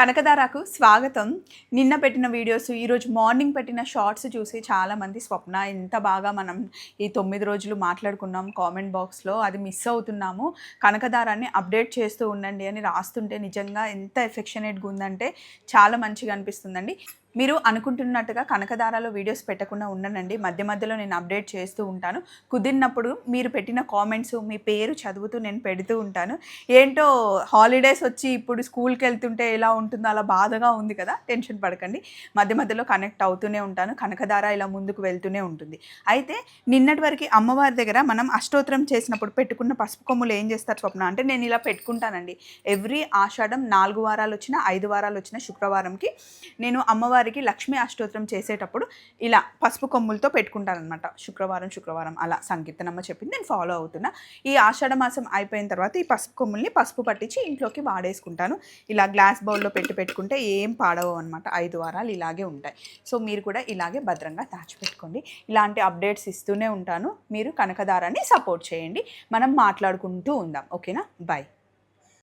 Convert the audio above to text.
కనకదారాకు స్వాగతం. నిన్న పెట్టిన వీడియోస్ ఈరోజు మార్నింగ్ పెట్టిన షార్ట్స్ చూసి చాలామంది స్వప్న ఎంత బాగా మనం ఈ తొమ్మిది రోజులు మాట్లాడుకున్నాం కామెంట్ బాక్స్లో అది మిస్ అవుతున్నాము. కనకదారాన్ని అప్డేట్ చేస్తూ ఉండండి అని రాస్తుంటే నిజంగా ఎంత ఎఫెక్షనేట్గా ఉందంటే చాలా మంచిగా అనిపిస్తుందండి. మీరు అనుకుంటున్నట్టుగా కనకదారాలో వీడియోస్ పెట్టకుండా ఉండనండి. మధ్య మధ్యలో నేను అప్డేట్ చేస్తూ ఉంటాను. కుదిరినప్పుడు మీరు పెట్టిన కామెంట్స్ మీ పేరు చదువుతూ నేను పెడుతూ ఉంటాను. ఏంటో హాలిడేస్ వచ్చి ఇప్పుడు స్కూల్కి వెళ్తుంటే ఎలా ఉంటుందో అలా బాధగా ఉంది కదా టెన్షన్ పడకండి. మధ్య మధ్యలో కనెక్ట్ అవుతూనే ఉంటాను. కనకదార ఇలా ముందుకు వెళ్తూనే ఉంటుంది. అయితే నిన్నటి వరకు అమ్మవారి దగ్గర మనం అష్టోత్తరం చేసినప్పుడు పెట్టుకున్న పసుపు కొమ్ములు ఏం చేస్తారు స్వప్న? అంటే నేను ఇలా పెట్టుకుంటానండి. ఎవ్రీ ఆషాఢం నాలుగు వారాలు వచ్చిన ఐదు వారాలు వచ్చిన శుక్రవారంకి నేను అమ్మవారి అమ్మవారికి లక్ష్మీ అష్టోత్తరం చేసేటప్పుడు ఇలా పసుపు కొమ్ములతో పెట్టుకుంటాను అనమాట శుక్రవారం శుక్రవారం అలా సంకీర్తనమ్మ చెప్పింది. నేను ఫాలో అవుతున్నా. ఈ ఆషాఢ మాసం అయిపోయిన తర్వాత ఈ పసుపు కొమ్ముల్ని పసుపు పట్టించి ఇంట్లోకి వాడేసుకుంటాను. ఇలా గ్లాస్ బౌల్లో పెట్టి పెట్టుకుంటే ఏం పాడవు అనమాట ఐదు వారాలు ఇలాగే ఉంటాయి. సో మీరు కూడా ఇలాగే భద్రంగా దాచిపెట్టుకోండి. ఇలాంటి అప్డేట్స్ ఇస్తూనే ఉంటాను. మీరు కనకదారాన్ని సపోర్ట్ చేయండి. మనం మాట్లాడుకుంటూ ఉందాం. ఓకేనా? బాయ్